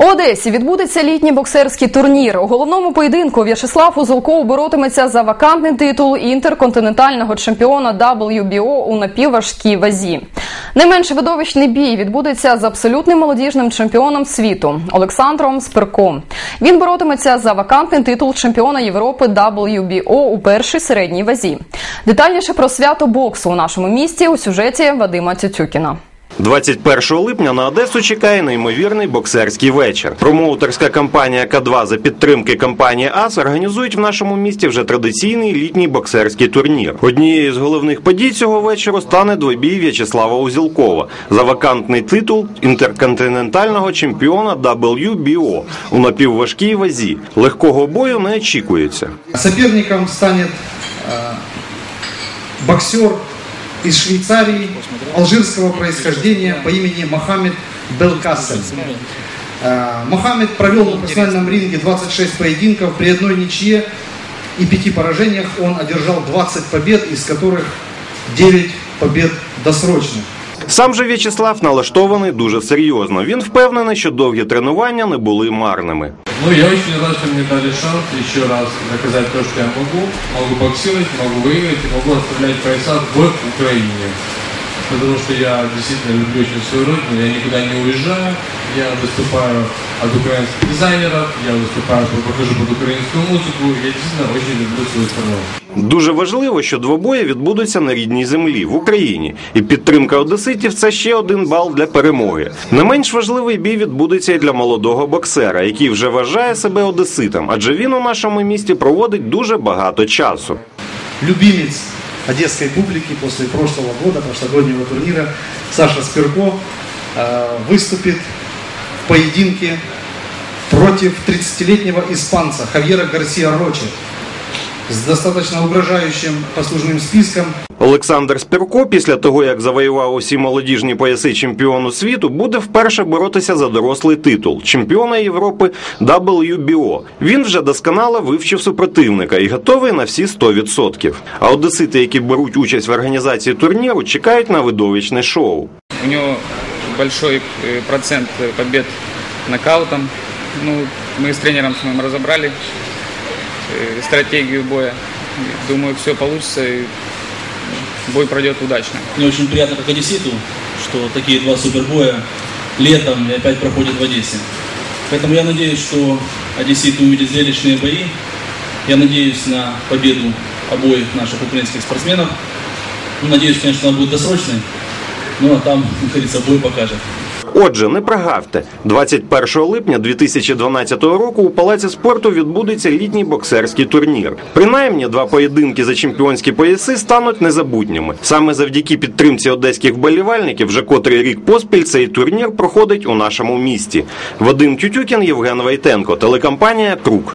У Одесі відбудеться літній боксерський турнір. У головному поєдинку В'ячеслав Узолков боротиметься за вакантний титул інтерконтинентального чемпіона WBO у напівважкій вазі. Не менш видовищний бій відбудеться з абсолютним молодіжним чемпіоном світу Олександром Спирко. Він боротиметься за вакантний титул чемпіона Європи WBO у першій середній вазі. Детальніше про свято боксу у нашому місті у сюжеті Вадима Тютюкіна. 21 липня на Одесу чекає неймовірний боксерський вечір. Промоутерська компанія К2 за підтримки компанії АС організують в нашому місті вже традиційний літній боксерський турнір. Однією з головних подій цього вечора стане двобій В'ячеслава Узілкова за вакантний титул інтерконтинентального чемпіона WBO у напівважкій вазі. Легкого бою не очікується. Соперником станет э, боксер из Швейцарии алжирского происхождения по имени Мохаммед Белкассель. Э, Мохаммед провел на профессиональном ринге 26 поединков при одной ничье и пяти поражениях. Он одержал 20 побед, из которых 9 побед досрочных. Сам же В'ячеслав налаштований дуже серйозно. Він впевнений, що довгі тренування не були марними. Ну, я очень рад, что мне дали шанс еще раз доказать то, что я могу. Могу боксировать, могу выиграть и могу оставлять пояса в Украине Потому что я действительно люблю очень свою родину, я никуда не уезжаю. Я выступаю от украинских дизайнеров, я выступаю, покажу под украинскую музыку. Я действительно очень люблю свою страну. Дуже важливо, що двобої відбудуться на рідній землі в Україні, і підтримка одеситів це ще один бал для перемоги. Не менш важливий бій відбудеться і для молодого боксера, який вже вважає себе одеситом, адже він у нашому місті проводить дуже багато часу. Любимец одесской публики после прошлого года, прошлогоднего турнира, Саша Спирко э, выступит в поединке против 30-летнего испанца Хавьера Гарсия Рочи с достаточно угрожающим послужным списком. Олександр Спірко, після того як завоював усі молодіжні пояси чемпіону світу, буде вперше боротися за дорослий титул чемпіона Європи WBO. Він вже досконало вивчив супротивника і готовий на всі 100%. А одесити, які беруть участь в організації турніру, чекають на видовищне шоу. У него большой э, процент э, побед нокаутом. Ну, мы с тренером своим разобрали э, Стратегию боя. Думаю, все получится и бой пройдет удачно. Мне очень приятно как одесситу, что такие два супербоя летом и опять проходят в Одессе. Поэтому я надеюсь, что одесситы увидят зрелищные бои. Я надеюсь на победу обоих наших украинских спортсменов. Ну, надеюсь, конечно, она будет досрочной. А там, как говорится, бой покажет. Отже, не прогавте. 21 липня 2012 року у палаці спорту відбудеться літній боксерський турнір. Принаймні, два поєдинки за чемпіонські пояси стануть незабутніми. Саме завдяки підтримці одеських вболівальників вже котрий рік поспіль цей турнір проходить у нашому місті. Вадим Тютюкін, Євген Вайтенко, телекомпанія Крук.